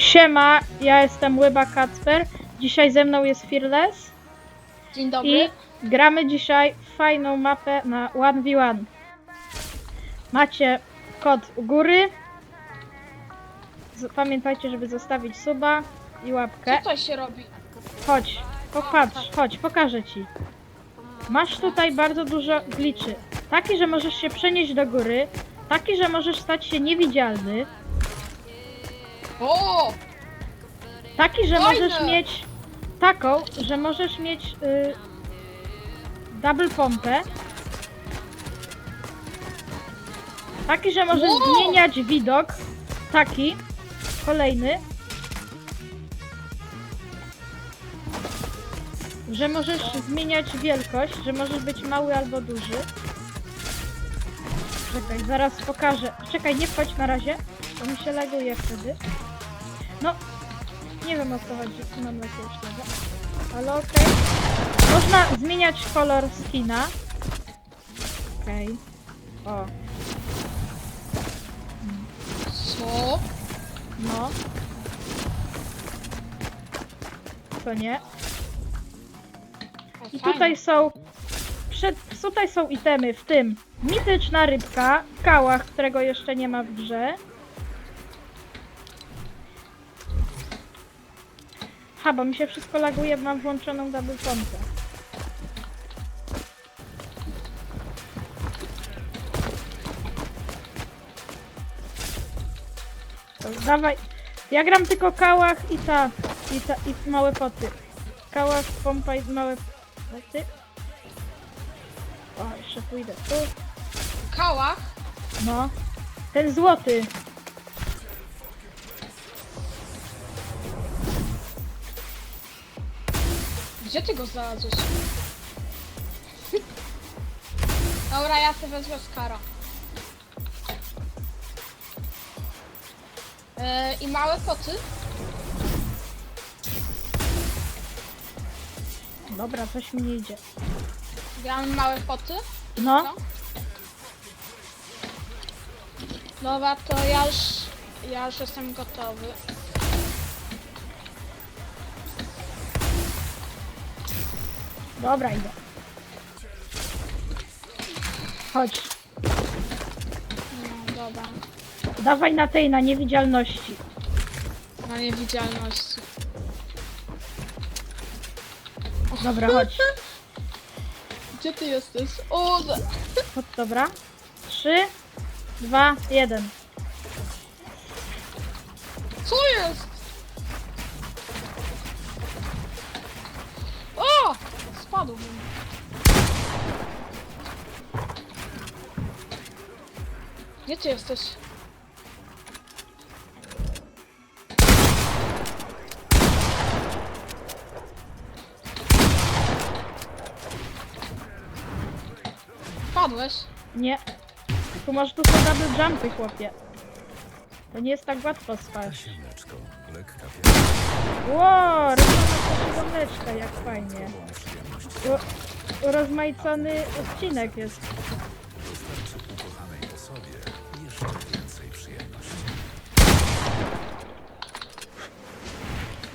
Siema, ja jestem Łyba Kacper. Dzisiaj ze mną jest Fearless Dzień dobry. i gramy dzisiaj w fajną mapę na 1v1. Macie kod u góry. Z- Pamiętajcie, żeby zostawić suba i Co łapkę. to się robi? Chodź, popatrz, chodź, pokażę ci. Masz tutaj bardzo dużo gliczy. Taki, że możesz się przenieść do góry. Taki, że możesz stać się niewidzialny. O! Taki, że Fajne! możesz mieć taką, że możesz mieć y, double pompę. Taki, że możesz Wow! zmieniać widok. Taki. Kolejny. Że możesz zmieniać wielkość, że możesz być mały albo duży. Czekaj, zaraz pokażę. Czekaj, nie wchodź na razie, bo mi się laguje wtedy. No, nie wiem o co chodzi, tu mam jakiegoś laga. Ale okej. Można zmieniać kolor skina. Okej. O, Co? no. To nie. I tutaj są. Przed, tutaj są itemy, w tym mityczna rybka, kałach, którego jeszcze nie ma w grze. Ha, bo mi się wszystko laguje, bo mam włączoną double pompę. Dawaj. Ja gram tylko kałach i ta, i ta, i małe poty. Kałach, pompa i małe poty. O, jeszcze pójdę tu. Kałach? No. Ten złoty. Gdzie ty go znalazłeś? Dobra, ja sobie wezmę skara. E, I małe koty? Dobra, coś mi nie idzie. Gramy małe koty? No, No. Dobra, to ja już, ja już jestem gotowy. Dobra, idę. Chodź. No, dobra. Dawaj na tej, na niewidzialności. Na niewidzialności. Dobra, chodź. Gdzie ty jesteś? O, za- Chodź, dobra. Trzy, dwa, jeden. co jest? Spadłbym. Gdzie ty jesteś? Spadłeś? Nie. Tu masz tu są double jumpy, chłopie. To nie jest tak łatwo spać. Ziemleczko, lekka Ło, jak fajnie. U, urozmaicony odcinek jest. Wystarczy ukochanej osobie jeszcze więcej przyjemności.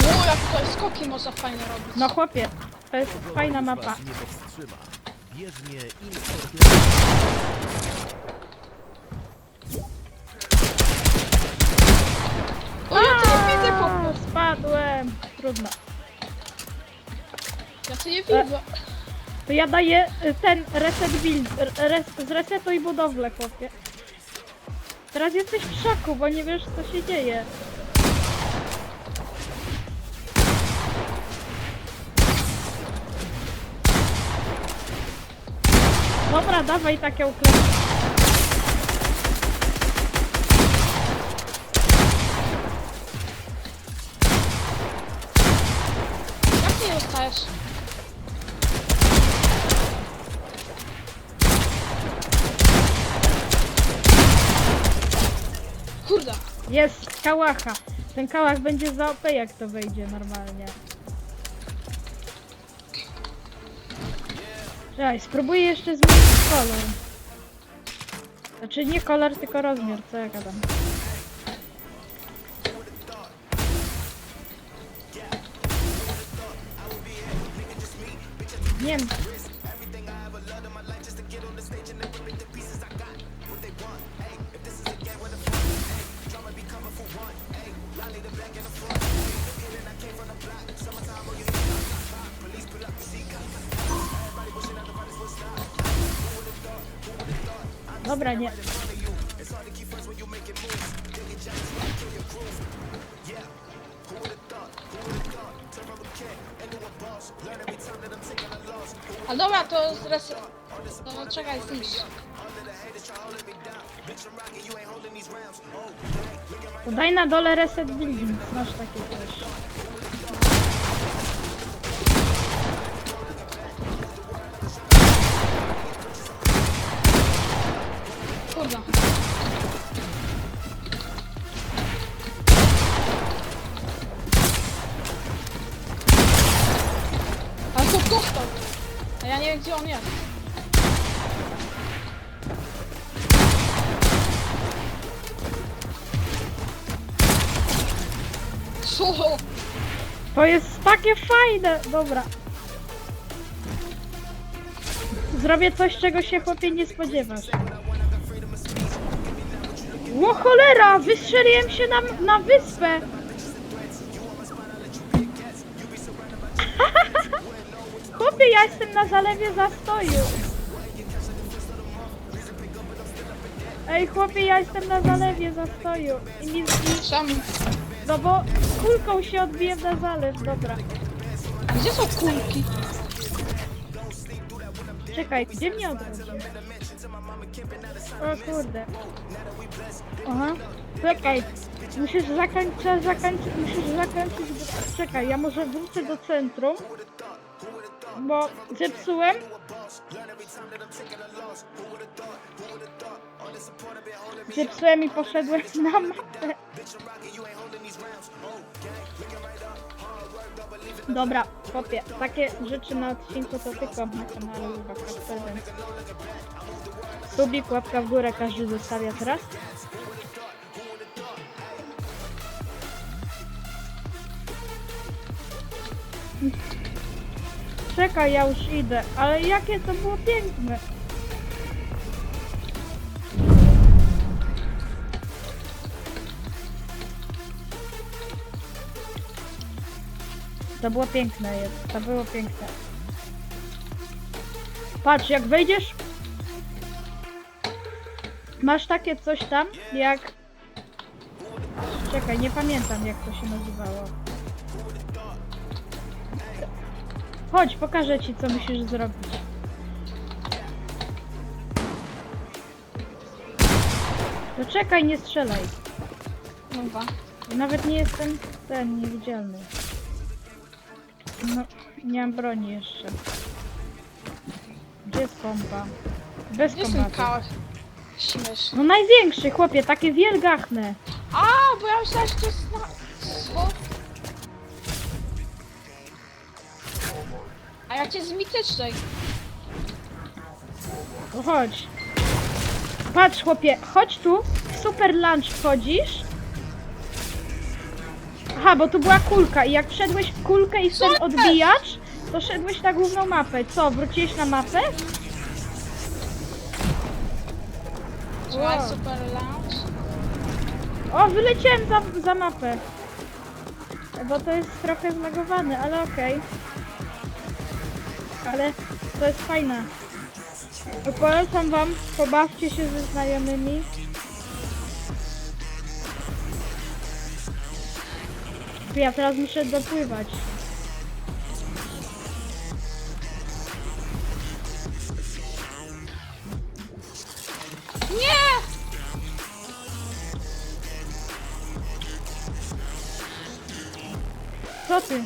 O, jak tutaj skoki można fajnie robić. No chłopie, to jest fajna mapa. nie powstrzyma. Bieżnie i O, ja cię nie widzę, A, kopu. Spadłem. Trudno. Ja cię nie widzę. To ja daję y, ten reset build, res, zresetuj budowlę, chłopie. Teraz jesteś w szoku, bo nie wiesz co się dzieje. Dobra, dawaj takie uklep. Dostajesz? Kurde. Jest, kałacha. Ten kałach będzie za OP jak to wejdzie normalnie. Czekaj, spróbuję jeszcze zmienić kolor. Znaczy nie kolor, tylko rozmiar, co ja gadam. Wiem. Dobra, nie. A dobra, to zres... No czekaj, zniszcz. To daj na dole reset building. Masz takie coś. Kurwa. Dostał. A ja nie wiem gdzie on jest. Co? To jest takie fajne! Dobra. Zrobię coś, czego się chłopie nie spodziewasz. Ło cholera! Wystrzeliłem się na, na wyspę! Ja jestem na zalewie zastoju. Ej, chłopie, ja jestem na zalewie zastoju. I i, Czemu? no bo kulką się odbiję na zalew, dobra. A gdzie są kulki? Czekaj, gdzie mnie odrodzi? O kurde. Aha. Czekaj. Musisz zakończyć, zakończyć, musisz zakończyć. Czekaj, ja może wrócę do centrum. Bo zepsułem. Zepsułem i poszedłem na mapę. Dobra, kopię. Takie rzeczy na odcinku to tylko na kanale Lubaka Prezent. Subik, łapka w górę, każdy zostawia teraz. Czekaj, ja już idę, ale jakie to było piękne. To było piękne jest, to było piękne. Patrz, jak wejdziesz, masz takie coś tam, jak... Czekaj, nie pamiętam jak to się nazywało. Chodź, pokażę ci co musisz zrobić. To czekaj, nie strzelaj. Kurwa. Nawet nie jestem ten niewidzialny. No, nie mam broni jeszcze. Gdzie jest pompa? Bez Gdzie. No największy, chłopie, takie wielgachne. A, bo ja myślałem, że to jest na... A ja cię z mitycznej. To chodź. Patrz, chłopie, chodź tu. W Super lunch wchodzisz. Aha, bo tu była kulka i jak wszedłeś w kulkę i w ten odbijacz, to szedłeś na główną mapę. Co, wróciłeś na mapę? Wow. super lounge. O, wyleciałem za, za mapę. Bo to jest trochę zmagowane, ale okej. Ale to jest fajne. Polecam wam, pobawcie się ze znajomymi. Ja teraz muszę dopływać. Nie! Co ty?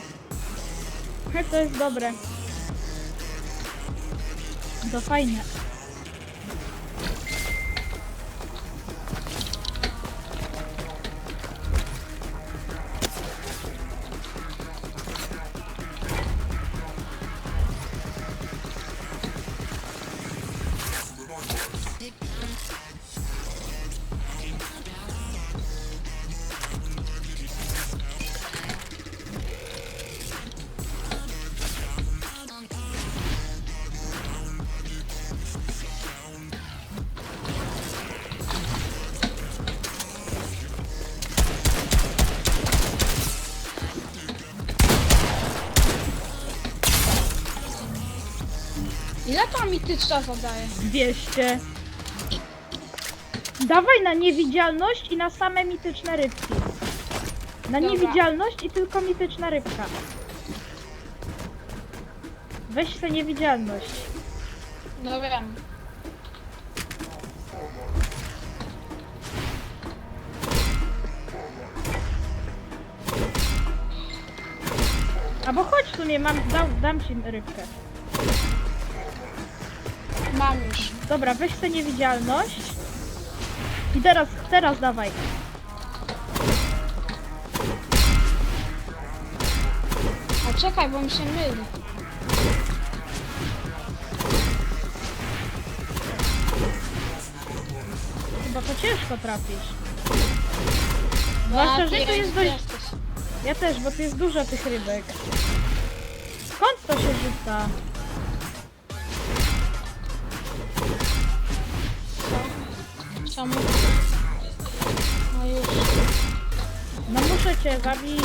To jest dobre. To fajne. Ta mityczna zadaje? 200. Dawaj na niewidzialność i na same mityczne rybki. Na Dobra. niewidzialność i tylko mityczna rybka. Weź sobie niewidzialność. No wiem. Albo chodź w sumie, mam, dam, dam ci rybkę. Mam już. Dobra, weź sobie niewidzialność. I teraz, teraz dawaj. A czekaj, bo mi się myli. Chyba to ciężko trafisz. Zwłaszcza, że tu jest dość... Ja też, bo tu jest dużo tych rybek. Skąd to się rzuca? Czemu? No już. No muszę cię zabić.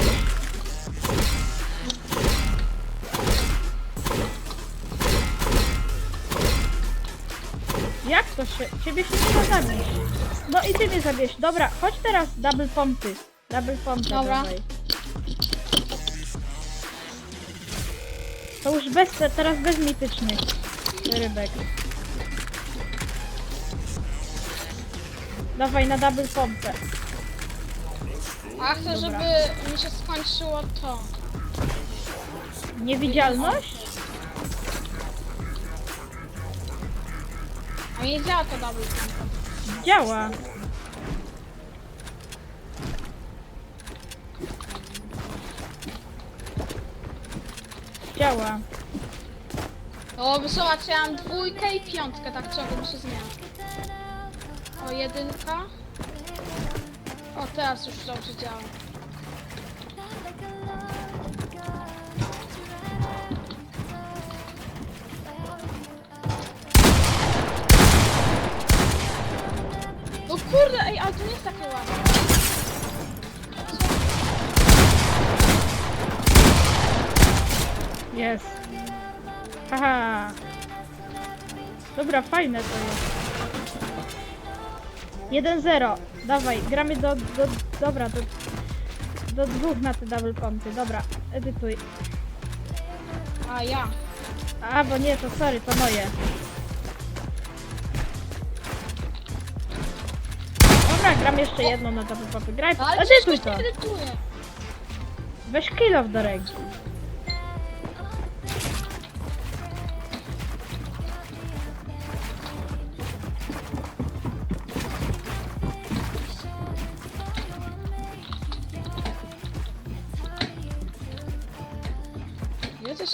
Jak to się... Ciebie się nie da zabić. No i ty mnie zabierz. Dobra, chodź teraz double pompy. Double pompy Dobra. dawaj. To już bez, teraz bez mitycznych rybek. Dawaj na double pompę. A chcę, żeby mi się skończyło to. Niewidzialność? A nie działa to double jump. Działa. Działa. O, wysłać ja mam dwójkę i piątkę, tak ciągle mi się zmienia. O, jedynka. O, teraz już dobrze działa. No kurde, ej, ale to nie jest takie ładne. Jest. Haha. Dobra, fajne to jest. 1-0. Dawaj, gramy do, do... Dobra, do... Do dwóch na te double pompy. Dobra, edytuj. A ja. A, bo nie, to sorry, to moje. Dobra, gram jeszcze jedną na double pompy. Graj, Ale edytuj to. edytuję. Weź kill off do ręki.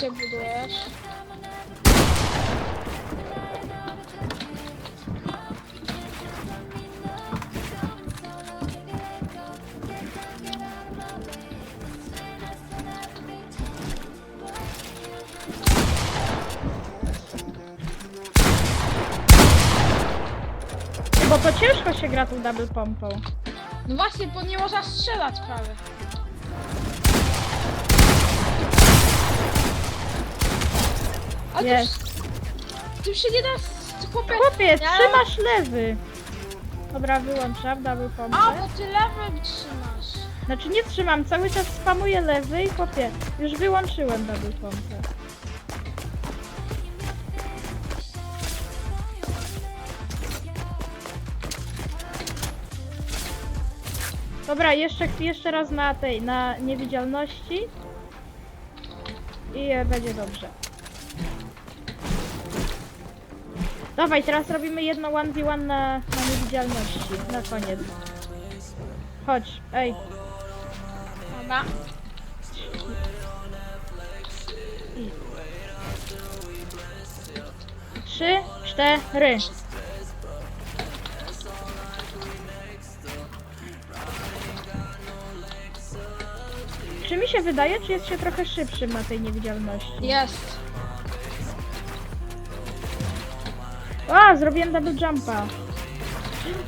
Się budujesz? Bo to ciężko się gra tą double pompą. No właśnie, bo nie można strzelać prawie. Jest. już się nie da... Chłopie, Chłopie, trzymasz lewy. Dobra, wyłączam double pompę. A, bo ty lewym trzymasz. Znaczy nie trzymam, cały czas spamuję lewy i chłopie, już wyłączyłem double pompę. Dobra, jeszcze, jeszcze raz na tej, na niewidzialności. I e, będzie dobrze. Dawaj, teraz robimy jedno 1v1 na, na niewidzialności. Na koniec. Chodź, ej. Dobra. Trzy, cztery. Czy mi się wydaje, czy jest się trochę szybszym na tej niewidzialności? Jest. A, zrobiłem double jumpa.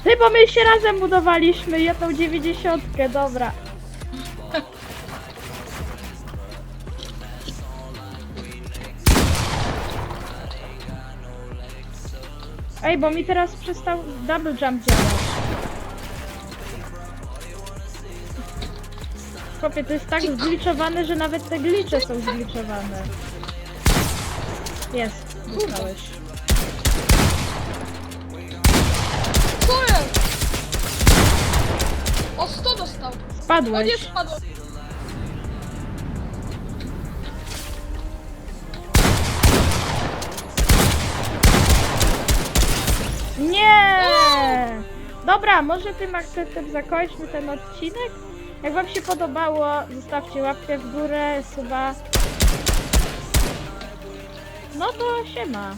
Ty, bo my się razem budowaliśmy jedną dziewięćdziesiątkę, dobra. Ej, bo mi teraz przestał double jump działać. Chłopie, to jest tak zgliczowane, że nawet te glicze są zgliczowane. Jest, dostałeś. O nie Spadłeś. spadł. Nie! Dobra, może tym akcentem zakończmy ten odcinek. Jak wam się podobało, zostawcie łapkę w górę, suba. No to siema.